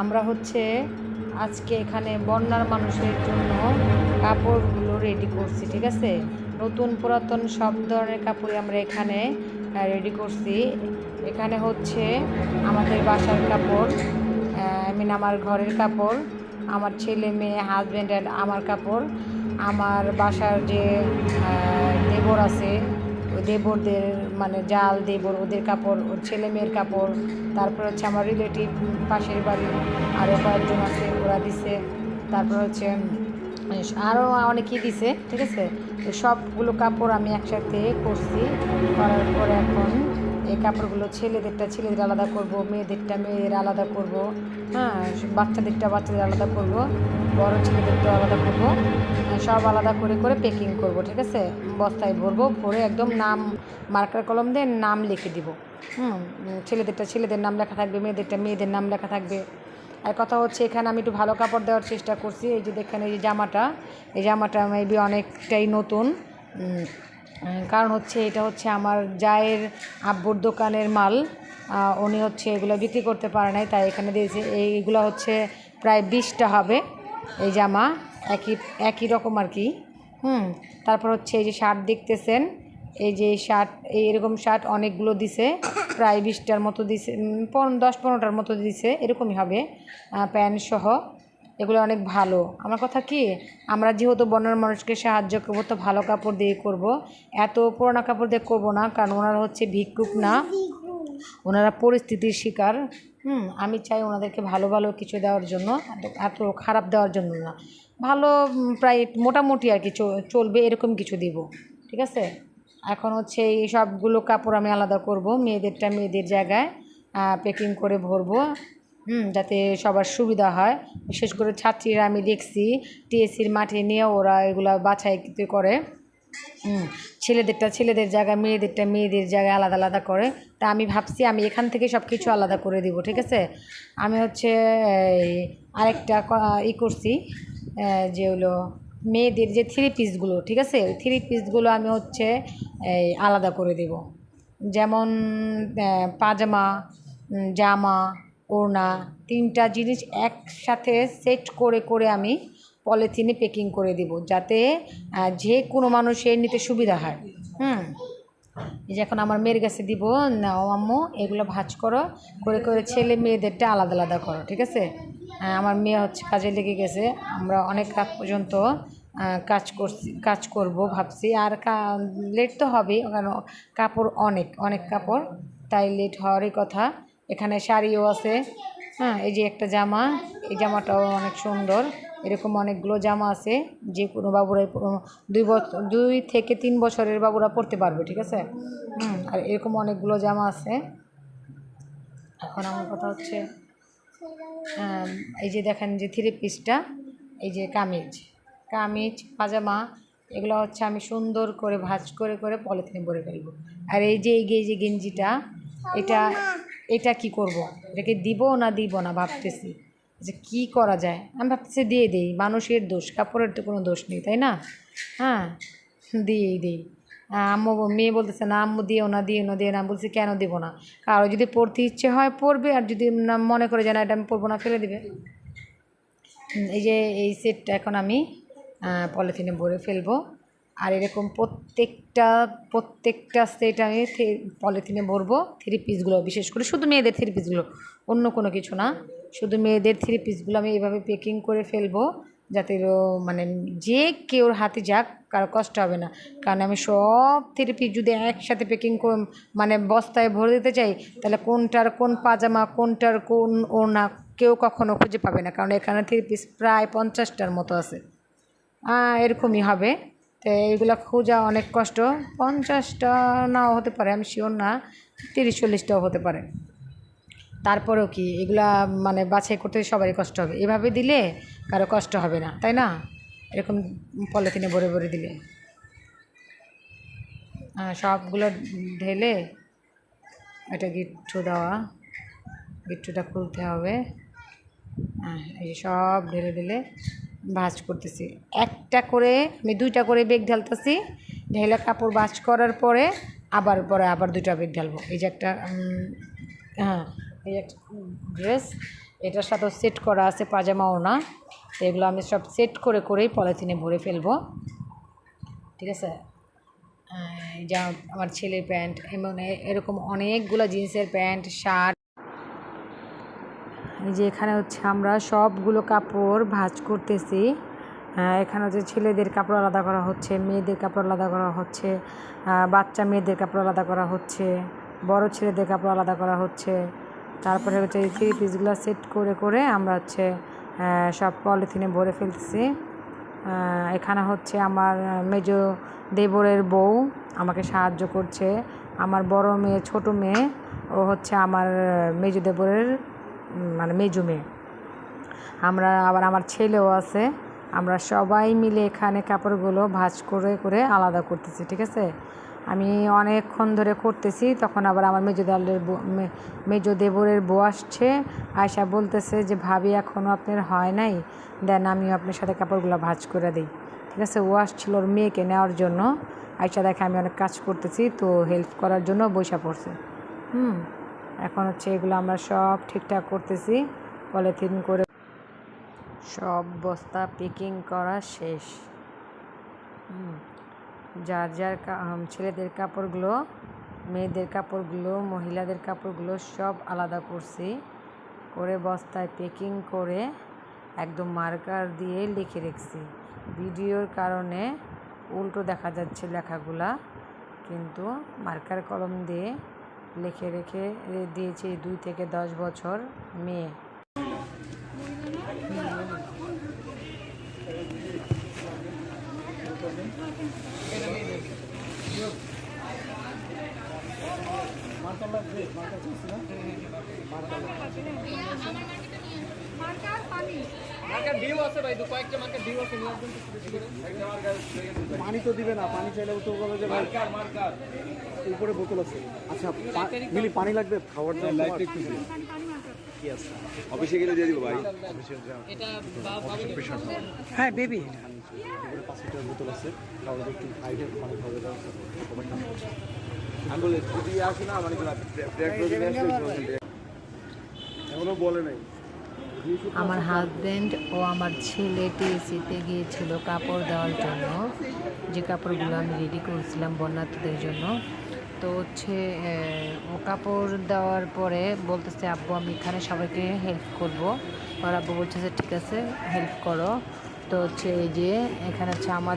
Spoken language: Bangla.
আমরা হচ্ছে আজকে এখানে বন্যার মানুষের জন্য কাপড়গুলো রেডি করছি, ঠিক আছে? নতুন পুরাতন সব ধরনের কাপড়ই আমরা এখানে রেডি করছি। এখানে হচ্ছে আমাদের বাসার কাপড় আই মিন আমার ঘরের কাপড়, আমার ছেলে মেয়ে হাজব্যান্ড আমার কাপড়, আমার বাসার যে দেবর আছে দেবরদের মানে জাল, দেবর, ওদের কাপড়, ওর ছেলে মেয়ের কাপড়, তারপর হচ্ছে আমার রিলেটিভ পাশের বাড়ি আরও কয়েকজন আছে, ওরা দিছে। তারপর হচ্ছে আরও অনেকেই দিছে, ঠিক আছে? তো সবগুলো কাপড় আমি একসাথে করছি, করার পরে এখন এই কাপড়গুলো ছেলেদেরটা, ছেলেদের আলাদা করব, মেয়েদেরটা, মেয়েদের আলাদা করব হ্যাঁ বাচ্চাদেরটা, বাচ্চাদের আলাদা করব, বড় ছেলেদেরটা আলাদা করব সব আলাদা করে করে প্যাকিং করব, ঠিক আছে? বস্তায় ভরবো, ভরে একদম নাম, মার্কার কলম দিয়ে নাম লিখে দিব। হুম, ছেলেদেরটা ছেলেদের নাম লেখা থাকবে, মেয়েদেরটা মেয়েদের নাম লেখা থাকবে। আর কথা হচ্ছে, এখানে আমি একটু ভালো কাপড় দেওয়ার চেষ্টা করছি। এই যে দেখেন, এই যে জামাটা, এই জামাটা মেবি অনেকটাই নতুন। কারণ হচ্ছে এটা হচ্ছে আমার জায়ের আব্বুর দোকানের মাল। উনি হচ্ছে এগুলো বিক্রি করতে পারে নাই, তাই এখানে দিয়েছে। এইগুলো হচ্ছে প্রায় বিশটা হবে, এই জামা। একই একই রকম আর কি। হুম, তারপর হচ্ছে এই যে শার্ট দেখতেছেন, এই যে শার্ট, এই এরকম শার্ট অনেকগুলো দিছে, প্রায় বিশটার মতো দিছে দশ পনেরোটার মতো দিছে, এরকমই হবে প্যান্ট সহ। এগুলো অনেক ভালো। আমার কথা কি, আমরা যেহেতু বন্যার মানুষকে সাহায্য করব, তো ভালো কাপড় দিয়ে করব। এত পুরোনো কাপড় দিয়ে করব না, কারণ ওনারা হচ্ছে ভিক্ষুক না। ওনারা পরিস্থিতির শিকার। হুম, আমি চাই ওনাদেরকে ভালো ভালো কিছু দেওয়ার জন্য, এত- খারাপ দেওয়ার জন্য না। ভালো প্রায় মোটামুটি আর কি চলবে, এরকম কিছু দিব। ঠিক আছে? এখন হচ্ছে এই সবগুলো কাপড় আমি আলাদা করব, মেয়েদেরটা মেয়েদের জায়গায় প্যাকিং করে ভরবো। হুম, যাতে সবার সুবিধা হয়। বিশেষ করে ছাত্রীরা, আমি দেখছি টিএসসির মাঠে নিয়ে ওরা এগুলা বাছাই করে। হুম, ছেলেদেরটা ছেলেদের জায়গায়, মেয়েদেরটা মেয়েদের জায়গায় আলাদা আলাদা করে। তা আমি ভাবছি আমি এখান থেকে সব কিছু আলাদা করে দিব, ঠিক আছে? আমি হচ্ছে আরেকটা ই করছি যে হলো মেয়েদের যে থ্রি পিসগুলো ঠিক আছে? ওই থ্রি পিসগুলো আমি হচ্ছে এই আলাদা করে দেব। যেমন পাজামা জামা ওড়না, তিনটা জিনিস একসাথে সেট করে করে আমি পলিথিনে প্যাকিং করে দিব, যাতে যে কোনো মানুষের নিতে সুবিধা হয়। হুম? এই যে এখন আমার মেয়ের কাছে দিব, নাও আম্মু, এগুলো ভাজ করো। করে করে ছেলে মেয়েদেরটা আলাদা আলাদা করো, ঠিক আছে? আমার মেয়ে হচ্ছে কাজে লেগে গেছে, আমরা অনেক রাত পর্যন্ত কাজ করছি, কাজ করব ভাবছি। আর লেট তো হবেই, কারণ কাপড় অনেক অনেক কাপড়, তাই লেট হওয়ারই কথা। এখানে শাড়িও আছে। হ্যাঁ এই যে একটা জামা, এই জামাটাও অনেক সুন্দর। এরকম অনেকগুলো জামা আছে, যে কোনো বাবুরাই দুই বছর দুই থেকে তিন বছরের বাবুরা পরতে পারবে, ঠিক আছে? হুম, আর এরকম অনেকগুলো জামা আছে। এখন আমার কথা হচ্ছে এই যে দেখেন যে থ্রি পিসটা, এই যে কামিজ। কামিজ, পাজামা, এগুলো হচ্ছে আমি সুন্দর করে ভাজ করে করে পলিথিনে ভরে ফেলব। আর এই যে, এই যে- এই যে গেঞ্জিটা এটা এটা কি করব। এটাকে দিব না দিব না ভাবতেছি। যে কি করা যায়? আমি ভাবতেছি দিয়ে দিই। মানুষের দোষ, কাপড়ের তো কোনো দোষ নেই, তাই না? হ্যাঁ দিয়েই দিই। আম্মু মেয়ে বলতেছে, না আম্মু, দিও না দিও না দিও না। বলছি, কেন দিব না? কারও যদি পড়তে ইচ্ছে হয় পড়বে, আর যদি না মনে করে যে, না, এটা আমি পড়ব না, ফেলে দেবে। এই যে, এই সেটটা এখন আমি পলিথিনে ভরে ফেলব। আর এরকম প্রত্যেকটা প্রত্যেকটা সেট আমি পলিথিনে ভরবো থ্রি পিসগুলো বিশেষ করে। শুধু মেয়েদের থ্রি পিসগুলো অন্য কোনো কিছু না। শুধু মেয়েদের থ্রি পিসগুলো আমি এভাবে প্যাকিং করে ফেলব, যাতে মানে যে কেউ হাতে যাক, কারও কষ্ট হবে না। কারণ আমি সব থ্রি পিস যদি একসাথে প্যাকিং মানে বস্তায় ভরে দিতে চাই, তাহলে কোনটার কোন পাজামা, কোনটার কোন ওড়না কেউ কখনো খুঁজে পাবে না। কারণ এখানে থ্রি পিস প্রায় পঞ্চাশটার মতো আছে। এরকমই হবে। তো এইগুলো খোঁজা অনেক কষ্ট। পঞ্চাশটা নাও হতে পারে, আমি শিওর না। তিরিশ, চল্লিশটাও হতে পারে। তারপরেও কি? এগুলা মানে বাছাই করতে সবারই কষ্ট হবে। এভাবে দিলে কারও কষ্ট হবে না, তাই না? এরকম পলিথিনে ভরে ভরে দিলে। সবগুলো ঢেলে এটা গিট্টু দেওয়া। গিট্টুটা খুলতে হবে। এই সব ঢেলে দিলে ভাঁজ করতেছি। একটা করে আমি দুইটা করে বেগ ঢালতেছি ঢেলে কাপড় ভাঁজ করার পরে আবার পরে আবার দুইটা বেগ ঢালবো। এই যে একটা হ্যাঁ এই একটা ড্রেস এটার সাথেও সেট করা আছে পাজামা ওনা তো এগুলো আমি সব সেট করে করেই পলিথিনে ভরে ফেলব। ঠিক আছে? যা আমার ছেলের প্যান্ট, এমন এরকম অনেকগুলো জিন্সের প্যান্ট, শার্ট যে এখানে হচ্ছে আমরা সবগুলো কাপড় ভাঁজ করতেছি। এখানে হচ্ছে ছেলেদের কাপড় আলাদা করা হচ্ছে, মেয়েদের কাপড় আলাদা করা হচ্ছে বাচ্চা মেয়েদের কাপড় আলাদা করা হচ্ছে, বড় ছেলেদের কাপড় আলাদা করা হচ্ছে। তারপরে হচ্ছে এই থ্রি পিসগুলো সেট করে করে আমরা হচ্ছে সব পলিথিনে ভরে ফেলতেছি। এখানে হচ্ছে আমার মেজ দেবরের বউ আমাকে সাহায্য করছে। আমার বড় মেয়ে, ছোট মেয়ে, ও হচ্ছে আমার মেজ দেবরের মানে মেজু মেয়ে। আমরা আবার আমার ছেলেও আছে। আমরা সবাই মিলে এখানে কাপড়গুলো ভাঁজ করে করে আলাদা করতেছি, ঠিক আছে? আমি অনেকক্ষণ ধরে করতেছি, তখন আবার আমার মেজো দালের মেজো দেবরের বউ আসছে। আয়সা বলতেছে যে, ভাবি এখনও আপনার হয় নাই? দেন আমিও আপনার সাথে কাপড়গুলো ভাঁজ করে দিই। ঠিক আছে? ও আসছিল ওর মেয়েকে নেওয়ার জন্য। আয়সা দেখে আমি অনেক কাজ করতেছি, তো হেল্প করার জন্য বৈশা পড়ছে। হুম। এখন হচ্ছে এগুলো আমরা সব ঠিকঠাক করতেছি। পলিথিন করে সব বস্তা প্যাকিং করা শেষ। যার যার ছেলেদের কাপড়গুলো, মেয়েদের কাপড়গুলো, মহিলাদের কাপড়গুলো সব আলাদা করছি। করে বস্তায় প্যাকিং করে একদম মার্কার দিয়ে লিখে রেখেছি। ভিডিওর কারণে উল্টো দেখা যাচ্ছে লেখাগুলা, কিন্তু মার্কার কলম দিয়ে লিখে রেখে দিয়েছি দুই থেকে দশ বছর মেয়ে। মার্কার মার্কার পানি তো দিবে না পানি চাইলে তো বলবে যে ভাই। উপরে বোতল আছে। আচ্ছা মিলি পানি লাগবে খাওয়ার জন্য? লাইট একটু কি আছে অফিসে গেলে দিয়ে দিব ভাই। হ্যাঁ বেবি উপরে পাঁচ লিটার বোতল আছে। কাউকে একটু সাইডে পানি খাওয়ার করো। সবাই আমি বলি যদি আসে না মানে ব্রেক করে এখনও বলে নাই। আমার হাজব্যান্ড ও আমার ছেলে টিএসিতে গিয়েছিল কাপড় দেওয়ার জন্য। যে কাপড়গুলো আমি রেডি করেছিলাম বন্যার্থীদের জন্য। তো হচ্ছে ও কাপড় দেওয়ার পরে বলতেছে, আব্বু, আমি এখানে সবাইকে হেল্প করব। আর আব্বু বলছে ঠিক আছে হেল্প করো। তো হচ্ছে এই যে, এখানে হচ্ছে আমার